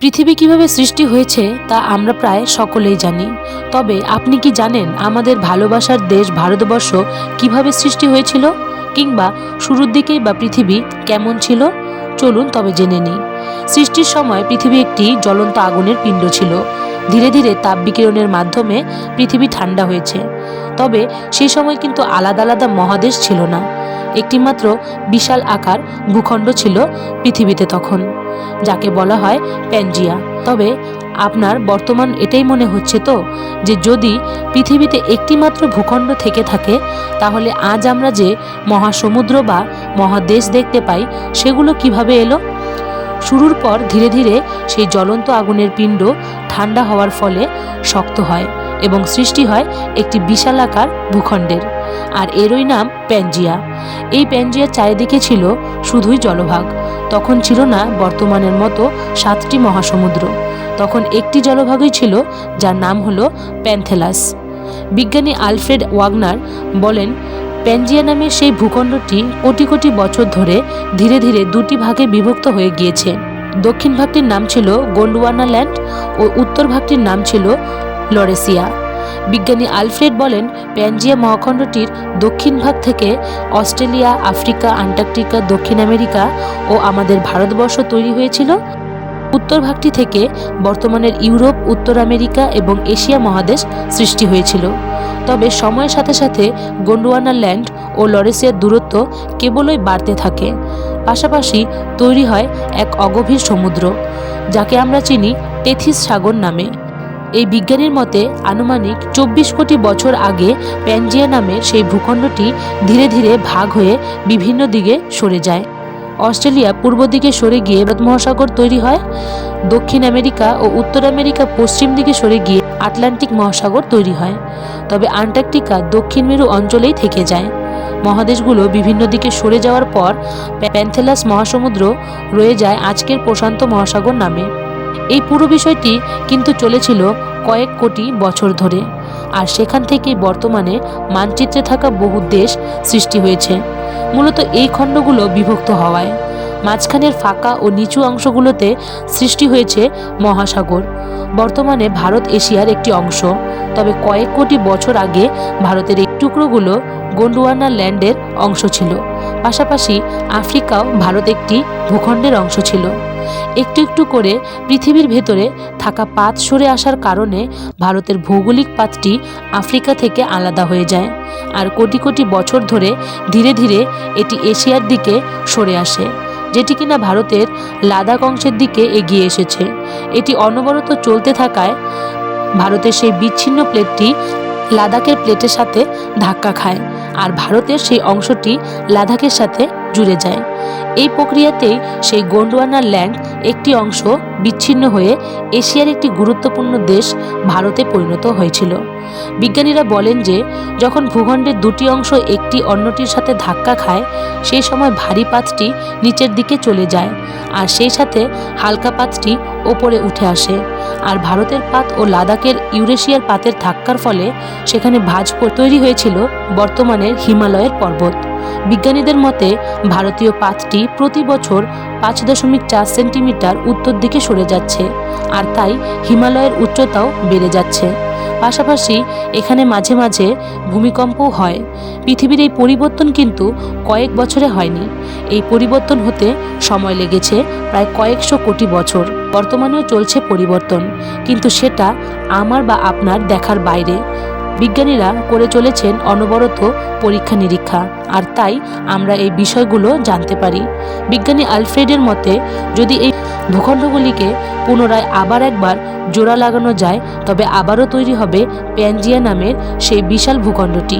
পৃথিবী কীভাবে সৃষ্টি হয়েছে তা আমরা প্রায় সকলেই জানি। তবে আপনি কি জানেন আমাদের ভালোবাসার দেশ ভারতবর্ষ কীভাবে সৃষ্টি হয়েছিল? কিংবা শুরুর দিকেই বা পৃথিবী কেমন ছিল? চলুন তবে জেনে নিই। সৃষ্টির সময় পৃথিবী একটি জ্বলন্ত আগুনের পিণ্ড ছিল। ধীরে ধীরে তাপ বিকিরণের মাধ্যমে পৃথিবী ঠান্ডা হয়েছে। তবে সেই সময় কিন্তু আলাদা আলাদা মহাদেশ ছিল না। একটিমাত্র বিশাল আকার ভূখণ্ড ছিল পৃথিবীতে তখন, যাকে বলা হয় প্যানজিয়া। তবে আপনার বর্তমান এটাই মনে হচ্ছে তো, যে যদি পৃথিবীতে একটিমাত্র ভূখণ্ড থেকে থাকে, তাহলে আজ আমরা যে মহাসমুদ্র বা মহাদেশ দেখতে পাই, সেগুলো কীভাবে এলো? শুরুর পর ধীরে ধীরে সেই জ্বলন্ত আগুনের পিণ্ড ঠান্ডা হওয়ার ফলে শক্ত হয় এবং সৃষ্টি হয় একটি বিশালাকার ভূখণ্ডের, আর এরই নাম প্যানজিয়া। এই প্যানজিয়ার চারিদিকে ছিল শুধুই জলভাগ। তখন ছিল না বর্তমানের মতো সাতটি মহাসমুদ্র। তখন একটি জলভাগই ছিল, যার নাম হলো প্যান্থেলাস। বিজ্ঞানী আলফ্রেড ওয়াগনার বলেন প্যানজিয়া নামের সেই ভূখণ্ডটি কোটি কোটি বছর ধরে ধীরে ধীরে দুটি ভাগে বিভক্ত হয়ে গিয়েছে। দক্ষিণ ভাগটির নাম ছিল গোন্ডওয়ানা ল্যান্ড ও উত্তর ভাগটির নাম ছিল লরেসিয়া। বিজ্ঞানী আলফ্রেড বলেন প্যানজিয়া মহাখণ্ডটির দক্ষিণ ভাগ থেকে অস্ট্রেলিয়া, আফ্রিকা, আন্টার্কটিকা, দক্ষিণ আমেরিকা ও আমাদের ভারতবর্ষ তৈরি হয়েছিল। উত্তর ভাগটি থেকে বর্তমানের ইউরোপ, উত্তর আমেরিকা এবং এশিয়া মহাদেশ সৃষ্টি হয়েছিল। তবে সময়ের সাথে সাথে গোন্ডওয়ানা ল্যান্ড ও লরেসিয়ার দূরত্ব কেবলই বাড়তে থাকে। পাশাপাশি তৈরি হয় এক অগভীর সমুদ্র, যাকে আমরা চিনি টেথিস সাগর নামে। এই বিজ্ঞানীর মতে, আনুমানিক চব্বিশ কোটি বছর আগে প্যানজিয়া নামে সেই ভূখণ্ডটি ধীরে ধীরে ভাগ হয়ে বিভিন্ন দিকে সরে যায়। অস্ট্রেলিয়া পূর্ব দিকে সরে গিয়ে মহাসাগর তৈরি হয়। দক্ষিণ আমেরিকা ও উত্তর আমেরিকা পশ্চিম দিকে সরে গিয়ে আটলান্টিক মহাসাগর তৈরি হয়। তবে আন্টার্কটিকা দক্ষিণ মেরু অঞ্চলেই থেকে যায়। মহাদেশগুলো বিভিন্ন দিকে সরে যাওয়ার পর প্যান্থেলাস মহাসমুদ্র রয়ে যায় আজকের প্রশান্ত মহাসাগর নামে। এই পুরো বিষয়টি কিন্তু চলেছিল কয়েক কোটি বছর ধরে। আর সেখান থেকেই বর্তমানে মানচিত্রে থাকা বহু দেশ সৃষ্টি হয়েছে। মূলত এই খণ্ডগুলো বিভক্ত হওয়ায়। মাঝখানের ফাঁকা ও নিচু অংশগুলোতে সৃষ্টি হয়েছে মহাসাগর। বর্তমানে ভারত এশিয়ার একটি অংশ। তবে কয়েক কোটি বছর আগে ভারতের এই টুকরোগুলো গোন্ডওয়ানা ল্যান্ডের অংশ ছিল। পাশাপাশি আফ্রিকাও ভারত একটি ভূখণ্ডের অংশ ছিল। একটু একটু করে পৃথিবীর ভেতরে থাকা পাত সরে আসার কারণে ভারতের ভৌগোলিক পাতটি আফ্রিকা থেকে আলাদা হয়ে যায়। আর কোটি কোটি বছর ধরে ধীরে ধীরে এটি এশিয়ার দিকে সরে আসে। যেটি কিনা ভারতের লাদাখ অংশের দিকে এগিয়ে এসেছে। এটি অনবরত চলতে থাকায় ভারতের সেই বিচ্ছিন্ন প্লেটটি লাদাখের প্লেটের সাথে ধাক্কা খায়, আর ভারতের সেই অংশটি লাদাখের সাথে জুড়ে যায়। এই প্রক্রিয়াতেই সেই গোন্ডওয়ানা ল্যান্ড একটি অংশ বিচ্ছিন্ন হয়ে এশিয়ার একটি গুরুত্বপূর্ণ দেশ ভারতে পরিণত হয়েছিল। বিজ্ঞানীরা বলেন যে, যখন ভূখণ্ডের দুটি অংশ একটি অন্যটির সাথে ধাক্কা খায়, সেই সময় ভারী পাতটি নিচের দিকে চলে যায় আর সেই সাথে হালকা পাতটি ওপরে উঠে আসে। আর ভারতের পাত ও লাদাখের ইউরেশিয়ার পাতের ধাক্কার ফলে সেখানে ভাঁজ তৈরি হয়েছিল বর্তমানের হিমালয়ের পর্বত। বিজ্ঞানীদের মতে, ভারতীয় পাতটি প্রতি বছর পাঁচ দশমিক চার সেন্টিমিটার উত্তর দিকে সরে যাচ্ছে, আর তাই হিমালয়ের উচ্চতাও বেড়ে যাচ্ছে। পাশাপাশি এখানে মাঝে মাঝে ভূমিকম্পও হয়। পৃথিবীর এই পরিবর্তন কিন্তু কয়েক বছরে হয়নি। এই পরিবর্তন হতে সময় লেগেছে প্রায় কয়েকশো কোটি বছর। বর্তমানেও চলছে পরিবর্তন, কিন্তু সেটা আমার বা আপনার দেখার বাইরে। বিজ্ঞানীরা করে চলেছেন অনবরত পরীক্ষা নিরীক্ষা আর তাই আমরা এই বিষয়গুলো জানতে পারি। বিজ্ঞানী আলফ্রেডের মতে, যদি এই ভূখণ্ডগুলিকে পুনরায় আবার একবার জোড়া লাগানো যায়, তবে আবারও তৈরি হবে প্যানজিয়া নামের সেই বিশাল ভূখণ্ডটি।